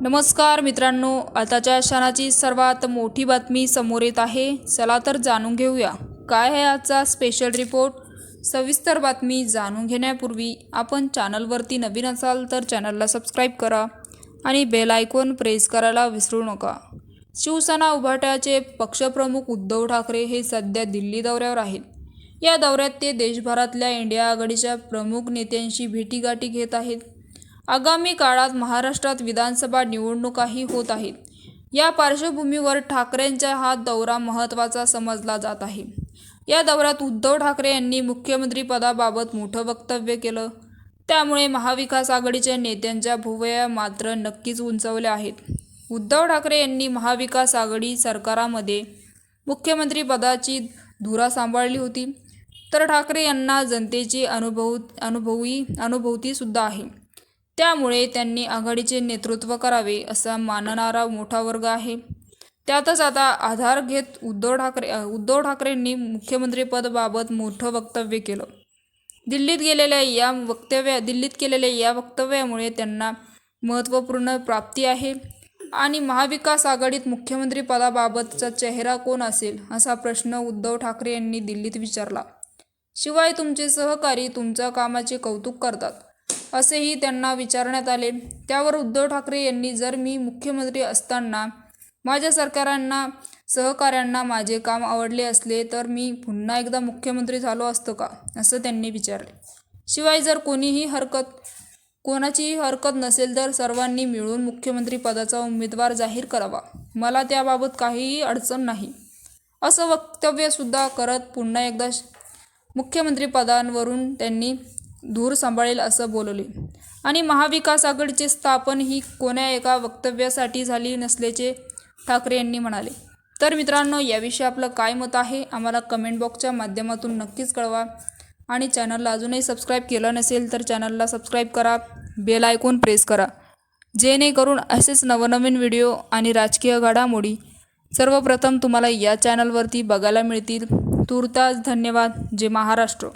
नमस्कार मित्रांनो आताच्या क्षणाची सर्वात मोठी बातमी समोर येत आहे. चला तर जाणून घेऊया. काय आहे आजचा स्पेशल रिपोर्ट सविस्तर बातमी जाणून घेण्यापूर्वी आपण चॅनलवरती नवीन असाल तर चॅनलला सबस्क्राईब करा आणि बेल आयकॉन प्रेस करायला विसरू नका. शिवसेना उभाट्याचे पक्षप्रमुख उद्धव ठाकरे हे सध्या दिल्ली दौऱ्यावर आहेत. या दौऱ्यात ते देशभरातल्या इंडिया आघाडीच्या प्रमुख नेत्यांशी भेटीगाठी घेत आहेत. आगामी काळात महाराष्ट्रात विधानसभा निवडणुकाही होत आहेत. या पार्श्वभूमीवर ठाकरेंचा हा दौरा महत्त्वाचा समजला जात आहे. या दौऱ्यात उद्धव ठाकरे यांनी मुख्यमंत्रीपदाबाबत मोठं वक्तव्य केलं. त्यामुळे महाविकास आघाडीच्या नेत्यांच्या भुवया मात्र नक्कीच उंचवल्या आहेत. उद्धव ठाकरे यांनी महाविकास आघाडी सरकारामध्ये मुख्यमंत्रीपदाची धुरा सांभाळली होती. तर ठाकरे यांना जनतेची अनुभव अनुभवी अनुभूतीसुद्धा आहे. त्यामुळे त्यांनी आघाडीचे नेतृत्व करावे असा मानणारा मोठा वर्ग आहे. त्यातच आता आधार घेत उद्धव ठाकरे उद्धव ठाकरेंनी मुख्यमंत्रीपदाबाबत मोठं वक्तव्य केलं. दिल्लीत गेलेल्या या वक्तव्या दिल्लीत केलेल्या या वक्तव्यामुळे त्यांना महत्त्वपूर्ण प्राप्ती आहे. आणि महाविकास आघाडीत मुख्यमंत्रीपदाबाबतचा चेहरा कोण असेल असा प्रश्न उद्धव ठाकरे यांनी दिल्लीत विचारला. शिवाय तुमचे सहकारी तुमच्या कामाचे कौतुक करतात. असेही त्यांना विचारण्यात आले. त्यावर उद्धव ठाकरे यांनी जर मी मुख्यमंत्री असताना माझ्या सरकारांना सहकाऱ्यांना माझे काम आवडले असले तर मी पुन्हा एकदा मुख्यमंत्री झालो असतो का? असं त्यांनी विचारले. शिवाय जर कोणीही हरकत कोणाचीही हरकत नसेल तर सर्वांनी मिळून मुख्यमंत्री पदाचा उमेदवार जाहीर करावा. मला त्याबाबत काहीही अडचण नाही. असं वक्तव्यसुद्धा करत पुन्हा एकदा श- मुख्यमंत्रीपदांवरून त्यांनी धूर सांभाळेल असं बोलवले आणि महाविकास आघाडीची स्थापन ही कोण्या एका वक्तव्यासाठी झाली नसल्याचे ठाकरे यांनी म्हणाले. तर मित्रांनो याविषयी आपलं काय मत आहे? आम्हाला कमेंट बॉक्सच्या माध्यमातून नक्कीच कळवा. आणि चॅनलला अजूनही सबस्क्राईब केलं नसेल तर चॅनलला सबस्क्राईब करा. बेल आयकॉन प्रेस करा. जेणेकरून असेच नवनवीन व्हिडिओ आणि राजकीय घडामोडी सर्वप्रथम तुम्हाला या चॅनलवरती बघायला मिळतील. तुर्तास धन्यवाद. जे महाराष्ट्र.